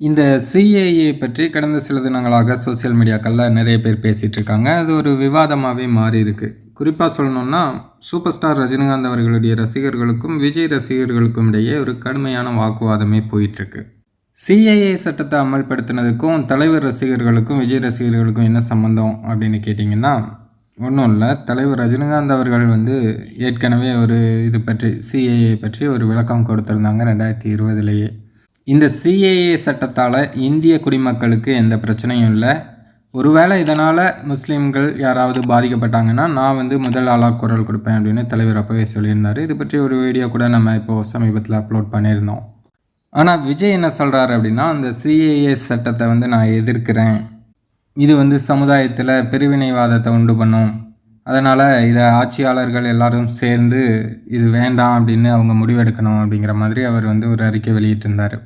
இந்த சிஏஏ பற்றி கடந்த சில தினங்களாக சோசியல் மீடியாக்களில் நிறைய பேர் பேசிகிட்டு இருக்காங்க. அது ஒரு விவாதமாகவே மாறி இருக்கு. குறிப்பாக சொல்லணும்னா சூப்பர் ஸ்டார் ரஜினிகாந்த் அவர்களுடைய ரசிகர்களுக்கும் விஜய் ரசிகர்களுக்கும் இடையே ஒரு கடுமையான வாக்குவாதமே போயிட்டுருக்கு சிஏஏ சட்டத்தை அமல்படுத்தினதுக்கும் தலைவர் ரசிகர்களுக்கும் விஜய் ரசிகர்களுக்கும் என்ன சம்மந்தம் அப்படின்னு கேட்டிங்கன்னா ஒன்றும் இல்லை. தலைவர் ரஜினிகாந்த் அவர்கள் வந்து ஏற்கனவே ஒரு இது பற்றி சிஏஏ பற்றி ஒரு விளக்கம் கொடுத்துருந்தாங்க ரெண்டாயிரத்தி இருபதுலேயே. இந்த சிஏஏ சட்டத்தால் இந்திய குடிமக்களுக்கு எந்த பிரச்சனையும் இல்லை. ஒருவேளை இதனால் முஸ்லீம்கள் யாராவது பாதிக்கப்பட்டாங்கன்னா நான் வந்து முதல் ஆளாக குரல் கொடுப்பேன் அப்படின்னு தலைவர் அப்போவே சொல்லியிருந்தார். இது பற்றி ஒரு வீடியோ கூட நம்ம இப்போது சமீபத்தில் அப்லோட் பண்ணியிருந்தோம். ஆனால் விஜய் என்ன சொல்கிறாரு அப்படின்னா அந்த சிஏஏ சட்டத்தை வந்து நான் எதிர்க்கிறேன். இது வந்து சமுதாயத்தில் பிரிவினைவாதத்தை உண்டு பண்ணும். அதனால் இதை ஆட்சியாளர்கள் எல்லாரும் சேர்ந்து இது வேண்டாம் அப்படின்னு அவங்க முடிவெடுக்கணும் அப்படிங்கிற மாதிரி அவர் வந்து ஒரு அறிக்கை வெளியிட்டிருந்தார்.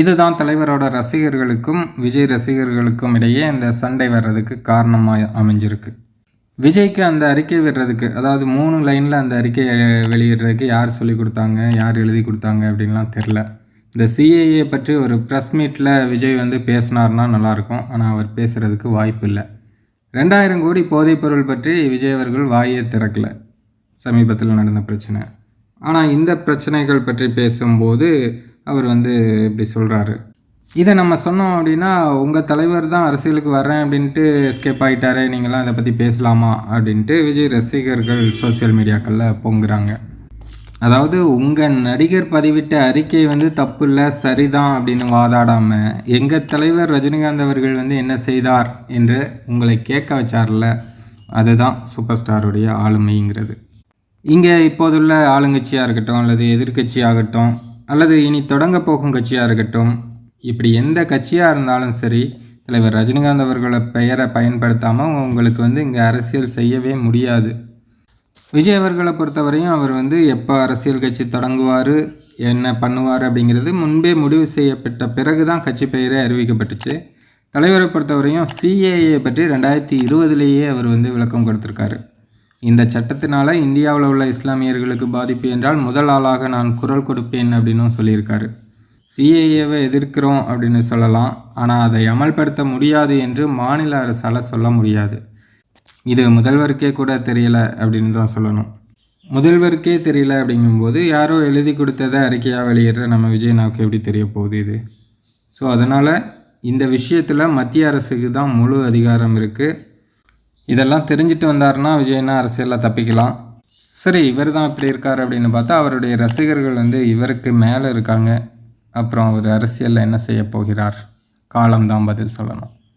இதுதான் தலைவரோட ரசிகர்களுக்கும் விஜய் ரசிகர்களுக்கும் இடையே இந்த சண்டை வர்றதுக்கு காரணமாக அமைஞ்சிருக்கு. விஜய்க்கு அந்த அறிக்கை விடுறதுக்கு அதாவது மூணு லைனில் அந்த அறிக்கையை வெளியிடுறதுக்கு யார் சொல்லி கொடுத்தாங்க யார் எழுதி கொடுத்தாங்க அப்படின்லாம் தெரில இந்த சிஏஏ பற்றி ஒரு ப்ரெஸ் மீட்டில் விஜய் வந்து பேசினார்னா நல்லாயிருக்கும் ஆனால் அவர் பேசுகிறதுக்கு வாய்ப்பு இல்லை. ரெண்டாயிரம் கோடி போதைப்பொருள் பற்றி விஜய் அவர்கள் வாயே திறக்கல சமீபத்தில் நடந்த பிரச்சனை. ஆனால் இந்த பிரச்சனைகள் பற்றி பேசும்போது அவர் வந்து இப்படி சொல்கிறாரு இதை நம்ம சொன்னோம் அப்படின்னா உங்கள் தலைவர் தான் அரசியலுக்கு வர்றேன் அப்படின்ட்டு எஸ்கேப் ஆகிட்டாரு நீங்களாம் இதை பற்றி பேசலாமா? அப்படின்ட்டு விஜய் ரசிகர்கள் சோசியல் மீடியாக்களில் பொங்குறாங்க. அதாவது உங்கள் நடிகர் பதிவிட்ட அறிக்கை வந்து தப்பு இல்லை சரிதான் அப்படின்னு வாதாடாமல் எங்கள் தலைவர் ரஜினிகாந்த் அவர்கள் வந்து என்ன செய்தார் என்று உங்களை கேட்க வச்சார்ல அதுதான் சூப்பர் ஸ்டாருடைய ஆளுமைங்கிறது. இங்கே இப்போதுள்ள ஆளுங்கட்சியாக இருக்கட்டும் அல்லது எதிர்கட்சியாகட்டும் அல்லது இனி தொடங்க போகும் கட்சியாக இருக்கட்டும் இப்படி எந்த கட்சியாக இருந்தாலும் சரி தலைவர் ரஜினிகாந்த் அவர்களை பெயரை பயன்படுத்தாமல் உங்களுக்கு வந்து இங்கே அரசியல் செய்யவே முடியாது. விஜய் அவர்களை பொறுத்தவரையும் அவர் வந்து எப்போ அரசியல் கட்சி தொடங்குவார் என்ன பண்ணுவார் அப்படிங்கிறது முன்பே முடிவு செய்யப்பட்ட பிறகு தான் கட்சி பெயரே அறிவிக்கப்பட்டுச்சு. தலைவரை பொறுத்தவரையும் சிஏஏ பற்றி ரெண்டாயிரத்தி இருபதுலேயே அவர் வந்து விளக்கம் கொடுத்துருக்காரு. இந்த சட்டத்தினால இந்தியாவில் உள்ள இஸ்லாமியர்களுக்கு பாதிப்பு என்றால் முதல் ஆளாக நான் குரல் கொடுப்பேன் அப்படின்னும் சொல்லியிருக்காரு. சிஏஏவை எதிர்க்கிறோம் அப்படின்னு சொல்லலாம். ஆனால் அதை அமல்படுத்த முடியாது என்று மாநில அரசால் சொல்ல முடியாது. இது முதல்வருக்கே கூட தெரியல அப்படின்னு தான் சொல்லணும். முதல்வருக்கே தெரியல அப்படிங்கும்போது யாரோ எழுதி கொடுத்ததை அறிக்கையாக வெளியிடுற நம்ம விஜயனாவுக்கு எப்படி தெரிய போகுது இது? ஸோ அதனால் இந்த விஷயத்தில் மத்திய அரசுக்கு தான் முழு அதிகாரம் இருக்குது இதெல்லாம் தெரிஞ்சுட்டு வந்தாருன்னா விஜயனா அரசியலில் தப்பிக்கலாம். சரி இவர் தான் இப்படி இருக்கார் அப்படின்னு பார்த்தா அவருடைய ரசிகர்கள் வந்து இவருக்கு மேலே இருக்காங்க. அப்புறம் அவர் அரசியலில் என்ன செய்ய போகிறார்? காலம்தான் பதில் சொல்லணும்.